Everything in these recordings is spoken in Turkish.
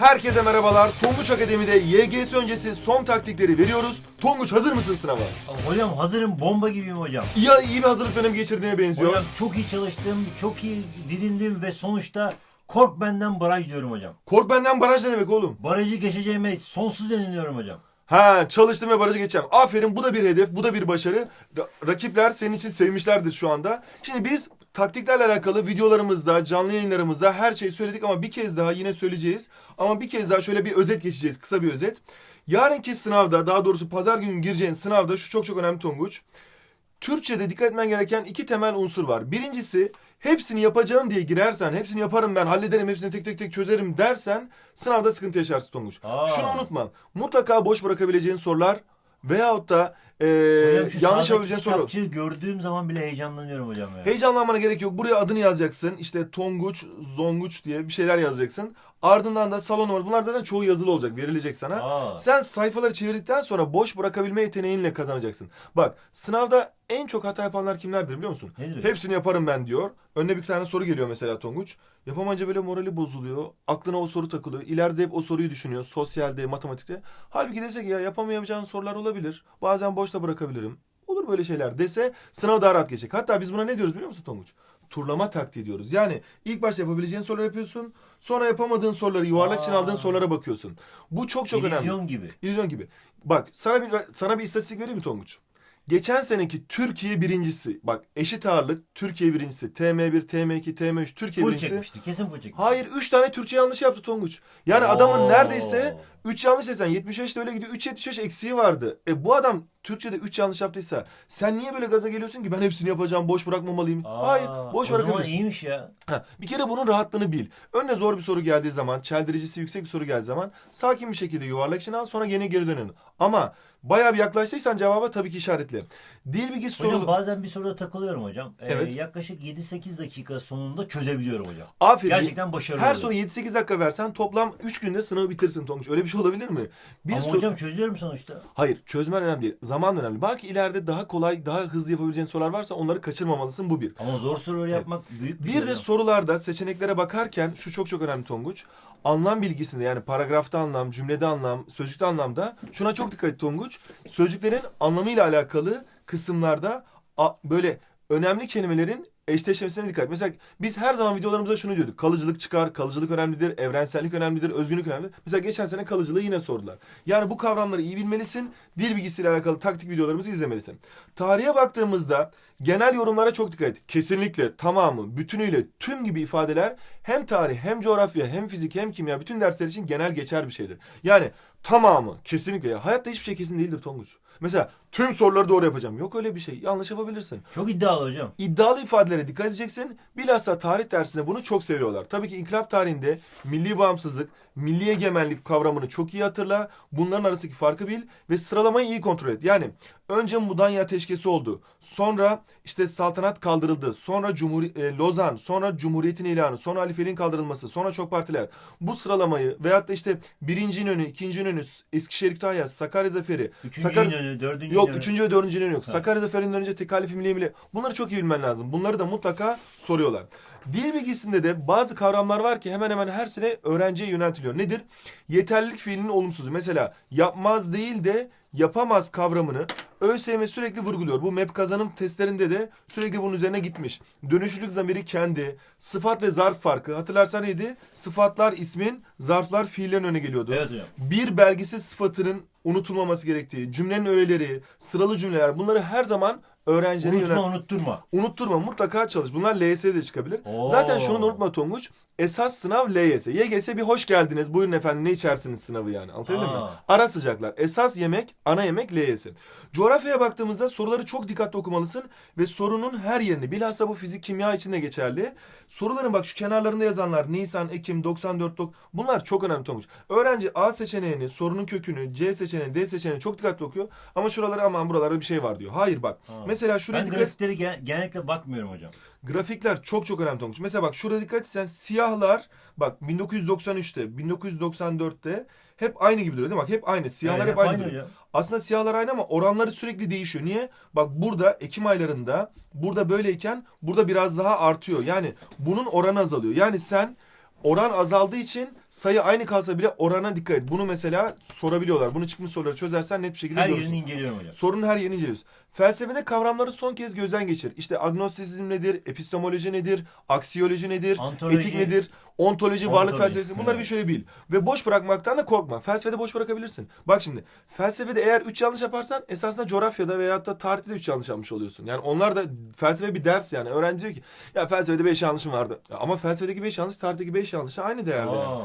Herkese merhabalar. Tonguç Akademi'de YGS öncesi son taktikleri veriyoruz. Tonguç hazır mısın sınava? Hocam hazırım bomba gibiyim hocam. Ya iyi bir hazırlık dönemi geçirdiğine benziyor. Hocam çok iyi çalıştım, çok iyi didindim ve sonuçta kork benden baraj diyorum hocam. Kork benden baraj ne demek oğlum? Barajı geçeceğime sonsuz inanıyorum hocam. Ha çalıştım ve barajı geçeceğim. Aferin bu da bir hedef, bu da bir başarı. Ra- rakipler senin için sevmişlerdir şu anda. Şimdi biz taktiklerle alakalı videolarımızda, canlı yayınlarımızda her şeyi söyledik ama bir kez daha yine söyleyeceğiz. Ama bir kez daha şöyle bir özet geçeceğiz, kısa bir özet. Yarınki sınavda, daha doğrusu pazar günü gireceğin sınavda şu çok çok önemli Tonguç. Türkçe'de dikkat etmen gereken iki temel unsur var. Birincisi hepsini yapacağım diye girersen, hepsini yaparım ben, hallederim, hepsini tek tek tek çözerim dersen sınavda sıkıntı yaşarsın Tonguç. Aa. Şunu unutma. Mutlaka boş bırakabileceğin sorular veyahut da eee, Hocam şu Ee, yanlış sağdaki yapabileceğin soru. kitapçığı gördüğüm zaman bile heyecanlanıyorum hocam ya. Heyecanlanmana gerek yok. Buraya adını yazacaksın. İşte Tonguç, Zonguç diye bir şeyler yazacaksın. Ardından da salon var. Bunlar zaten çoğu yazılı olacak. Verilecek sana. Aa. Sen sayfaları çevirdikten sonra boş bırakabilme yeteneğinle kazanacaksın. Bak sınavda en çok hata yapanlar kimlerdir biliyor musun? Nedir? Hepsini yaparım ben diyor. Önüne bir tane soru geliyor mesela Tonguç. Yapamayınca böyle morali bozuluyor. Aklına o soru takılıyor. İleride hep o soruyu düşünüyor. Sosyalde, matematikte. Halbuki dese ki ya yapamayacağın sorular olabilir. Bazen boşta bırakabilirim. Olur böyle şeyler dese sınav daha rahat geçecek. Hatta biz buna ne diyoruz biliyor musun Tonguç? Turlama taktiği diyoruz. Yani ilk başta yapabileceğin soruları yapıyorsun. Sonra yapamadığın soruları, yuvarlak için Aa. aldığın sorulara bakıyorsun. Bu çok çok önemli. İllüzyon gibi. İllüzyon gibi. Bak sana bir sana bir istatistik vereyim mi Tonguç? Geçen seneki Türkiye birincisi, bak eşit ağırlık Türkiye birincisi, TM1, TM2, TM3 Türkiye Full birincisi. çekmişti. Kesin full çekmişti. Hayır 3 tane Türkçe yanlış yaptı Tonguç. Yani Oo. adamın neredeyse 3 yanlış desen 75 de öyle gidiyor. 3.75 eksiği vardı. E bu adam Türkçe'de 3 yanlış yaptıysa sen niye böyle gaza geliyorsun ki ben hepsini yapacağım boş bırakmamalıyım. Aa, Hayır boş o zaman iyiymiş ya. Ha, bir kere bunun rahatlığını bil. Önüne zor bir soru geldiği zaman, çeldiricisi yüksek bir soru geldiği zaman sakin bir şekilde yuvarlak için al sonra gene geri dönün. Ama bayağı bir yaklaştıysan cevaba tabii ki işaretle. Dil bilgisi Hocam soru... bazen bir soruda takılıyorum hocam. Ee, Evet. yaklaşık 7-8 dakika sonunda çözebiliyorum hocam. Aferin. Gerçekten başarılı Her soru 7-8 dakika versen toplam 3 günde sınavı bitirsin Tonguç. Öyle bir şey olabilir mi? Bir Ama soru... hocam çözüyorum sonuçta. Hayır çözmen önemli değil. Zaman önemli. Belki ileride daha kolay, daha hızlı yapabileceğin sorular varsa onları kaçırmamalısın. Bu bir. Ama zor soru yapmak büyük bir, Bir şey de hocam. sorularda seçeneklere bakarken şu çok çok önemli Tonguç. Anlam bilgisinde yani paragrafta anlam, cümlede anlam, sözcükte anlamda şuna çok dikkat et Tonguç. Sözcüklerin anlamıyla alakalı kısımlarda böyle önemli kelimelerin eşleşmesine dikkat. Mesela biz her zaman videolarımızda şunu diyorduk. Kalıcılık çıkar, kalıcılık önemlidir, evrensellik önemlidir, özgünlük önemlidir. Mesela geçen sene kalıcılığı yine sordular. Yani bu kavramları iyi bilmelisin. Dil bilgisiyle alakalı taktik videolarımızı izlemelisin. Tarihe baktığımızda genel yorumlara çok dikkat et. Kesinlikle, tamamı, bütünüyle, tüm gibi ifadeler hem tarih, hem coğrafya, hem fizik, hem kimya bütün dersler için genel geçer bir şeydir. Yani tamamı, kesinlikle. Ya, hayatta hiçbir şey kesin değildir Tonguç. Mesela tüm soruları doğru yapacağım. Yok öyle bir şey. Yanlış yapabilirsin. Çok iddialı hocam. İddialı ifadelere dikkat edeceksin. Bilhassa tarih dersinde bunu çok seviyorlar. Tabii ki inkılap tarihinde milli bağımsızlık, milli egemenlik kavramını çok iyi hatırla. Bunların arasındaki farkı bil ve sıralamayı iyi kontrol et. Yani önce Mudanya Ateşkesi oldu. Sonra işte saltanat kaldırıldı. Sonra Cumhuri e, Lozan, sonra Cumhuriyet'in ilanı, sonra halifeliğin kaldırılması, sonra çok partiler. Bu sıralamayı veyahut da işte birinci İnönü, ikinci İnönü, Eskişehir Kütahya, Sakarya Zaferi, Üçüncü Sakar- İnönü, dördüncü Yok İnönü. üçüncü ve dördüncü İnönü yok. Ha. Sakarya Zaferi'nden önce tekalifi milli milli. Bunları çok iyi bilmen lazım. Bunları da mutlaka soruyorlar. Dil bilgisinde de bazı kavramlar var ki hemen hemen her sene öğrenciye yöneltiliyor. Nedir? Yeterlilik fiilinin olumsuzu. Mesela yapmaz değil de yapamaz kavramını ÖSYM sürekli vurguluyor. Bu MEP kazanım testlerinde de sürekli bunun üzerine gitmiş. Dönüşlülük zamiri kendi, sıfat ve zarf farkı. Hatırlarsan neydi? Sıfatlar ismin, zarflar fiillerin öne geliyordu Evet hocam. bir belgisiz sıfatının unutulmaması gerektiği, cümlenin öğeleri, sıralı cümleler bunları her zaman öğrencilere Unutma yönelt. unutturma. Unutturma mutlaka çalış. Bunlar LYS'de de çıkabilir. Oo. Zaten şunu da unutma Tonguç. Esas sınav LYS. YGS bir hoş geldiniz. Buyurun efendim ne içersiniz sınavı yani. Anlatabildim mi? Aa. Ara sıcaklar. Esas yemek, ana yemek LYS. Coğrafyaya baktığımızda soruları çok dikkatli okumalısın ve sorunun her yerini bilhassa bu fizik kimya için de geçerli. Soruların bak şu kenarlarında yazanlar Nisan, Ekim, 94, dok- bunlar çok önemli Tonguç. Öğrenci A seçeneğini, sorunun kökünü, C seçeneğini, D seçeneğini çok dikkatli okuyor. Ama şuralara aman buralarda bir şey var diyor. Hayır bak. Ha. Mesela şuraya Ben dikkat grafikleri gen- genellikle bakmıyorum hocam. Grafikler çok çok önemli Tonguç. Mesela bak şurada dikkat etsen siyahlar bak 1993'te 1994'te hep aynı gibi duruyor değil mi? Bak hep aynı. Siyahlar Evet, hep aynı, aynı duruyor. hocam. Aslında siyahlar aynı ama oranları sürekli değişiyor. Niye? Bak burada Ekim aylarında burada böyleyken burada biraz daha artıyor. Yani bunun oranı azalıyor. Yani sen oran azaldığı için sayı aynı kalsa bile orana dikkat et. Bunu mesela sorabiliyorlar. Bunu çıkmış soruları çözersen net bir şekilde Her görürsün. yerini inceliyorum hocam. Sorunun her yerini inceliyoruz. Felsefede kavramları son kez gözden geçir. İşte agnostisizm nedir, epistemoloji nedir, aksiyoloji nedir, Antoloji. etik nedir, ontoloji, varlık Ontoloji, felsefesi bunları evet. bir şöyle bil. Ve boş bırakmaktan da korkma. Felsefede boş bırakabilirsin. Bak şimdi felsefede eğer üç yanlış yaparsan esasında coğrafyada veyahut da tarihte de üç yanlış yapmış oluyorsun. Yani onlar da felsefe bir ders yani. Öğrenci diyor ki ya felsefede beş yanlışım vardı. Ya ama felsefedeki beş yanlış tarihteki beş yanlış aynı değerde. yani.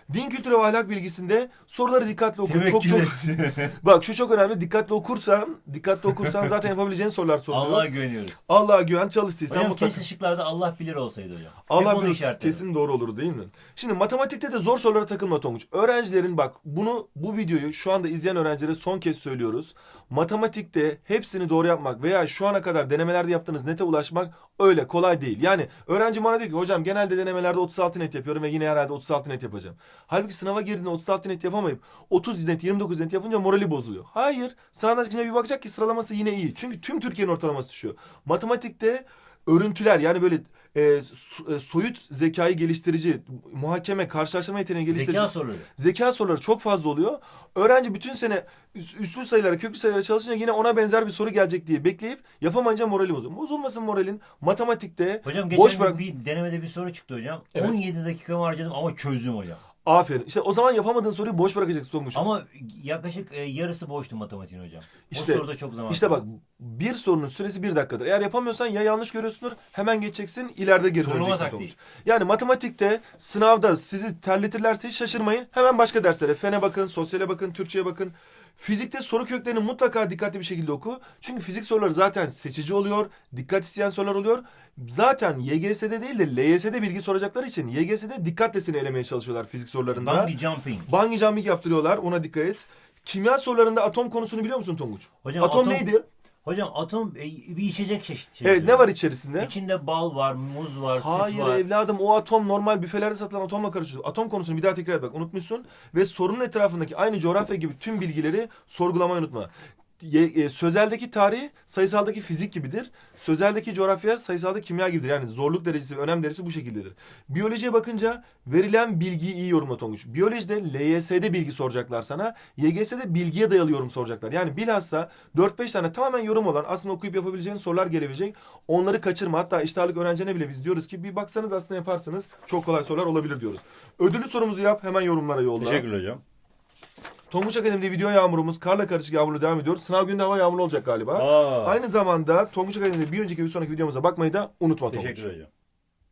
Din kültürü ve ahlak bilgisinde soruları dikkatli oku. Çok tevekkül çok et. Bak şu çok önemli. Dikkatli okursan, dikkatli okursan zaten yapabileceğin sorular soruluyor. Allah'a güveniyoruz. Allah'a güven çalıştıysan Hocam mutlaka. kesin şıklarda Allah bilir olsaydı hocam. Allah bilir, kesin doğru olur değil mi? Şimdi matematikte de zor sorulara takılma Tonguç. Öğrencilerin bak bunu bu videoyu şu anda izleyen öğrencilere son kez söylüyoruz. Matematikte hepsini doğru yapmak veya şu ana kadar denemelerde yaptığınız nete ulaşmak öyle kolay değil. Yani öğrenci bana diyor ki hocam genelde denemelerde 36 net yapıyorum ve yine herhalde 36 net yapacağım. Halbuki sınava girdiğinde 36 net yapamayıp 30 net 29 net yapınca morali bozuluyor. Hayır sınavdan çıkınca bir bakacak ki sıralaması yine iyi. Çünkü tüm Türkiye'nin ortalaması düşüyor. Matematikte örüntüler yani böyle e, so- e, soyut zekayı geliştirici, muhakeme, karşılaştırma yeteneği geliştirici Zeka soruları. zeka soruları çok fazla oluyor. Öğrenci bütün sene üs- üslü sayılara, köklü sayılara çalışınca yine ona benzer bir soru gelecek diye bekleyip yapamayınca morali bozuluyor. Bozulmasın moralin. Matematikte Hocam boş bırak. bir, denemede bir soru çıktı hocam. Evet. 17 dakikamı harcadım ama çözdüm hocam. Aferin. İşte o zaman yapamadığın soruyu boş bırakacaksın Tonguç. Ama yaklaşık e, yarısı boştu matematiğin hocam. İşte- o soruda çok zaman. İşte bak bir sorunun süresi bir dakikadır. Eğer yapamıyorsan ya yanlış görüyorsundur hemen geçeceksin ileride geri Turnuva döneceksin. taktiği. Tonguç. Yani matematikte sınavda sizi terletirlerse hiç şaşırmayın. Hemen başka derslere. Fene bakın, sosyale bakın, Türkçe'ye bakın. Fizikte soru köklerini mutlaka dikkatli bir şekilde oku. Çünkü fizik soruları zaten seçici oluyor. Dikkat isteyen sorular oluyor. Zaten YGS'de değil de LYS'de bilgi soracakları için YGS'de dikkatle seni elemeye çalışıyorlar fizik sorularında. Bungee jumping. Bungee jumping yaptırıyorlar. Ona dikkat et. Kimya sorularında atom konusunu biliyor musun Tonguç? Hocam atom, atom- neydi? Hocam atom e, bir içecek çeşit. Evet ne var içerisinde? İçinde bal var, muz var, Hayır süt var. evladım o atom normal büfelerde satılan atomla karışıyor. Atom konusunu bir daha tekrar et bak unutmuşsun. Ve sorunun etrafındaki aynı coğrafya gibi tüm bilgileri sorgulamayı unutma. E, sözeldeki tarih sayısaldaki fizik gibidir. Sözeldeki coğrafya sayısaldaki kimya gibidir. Yani zorluk derecesi ve önem derecesi bu şekildedir. Biyolojiye bakınca verilen bilgiyi iyi yorumla Tonguç. Biyolojide LYS'de bilgi soracaklar sana. YGS'de bilgiye dayalı yorum soracaklar. Yani bilhassa 4-5 tane tamamen yorum olan aslında okuyup yapabileceğin sorular gelebilecek. Onları kaçırma. Hatta iştahlık öğrencine bile biz diyoruz ki bir baksanız aslında yaparsınız. Çok kolay sorular olabilir diyoruz. Ödüllü sorumuzu yap hemen yorumlara yolla. Teşekkürler hocam. Tonguç Akademi'de video yağmurumuz karla karışık yağmurlu devam ediyor. Sınav gününde hava yağmurlu olacak galiba. Aa, Aynı zamanda Tonguç Akademi'de bir önceki bir sonraki videomuza bakmayı da unutma Tonguç. teşekkür hocam.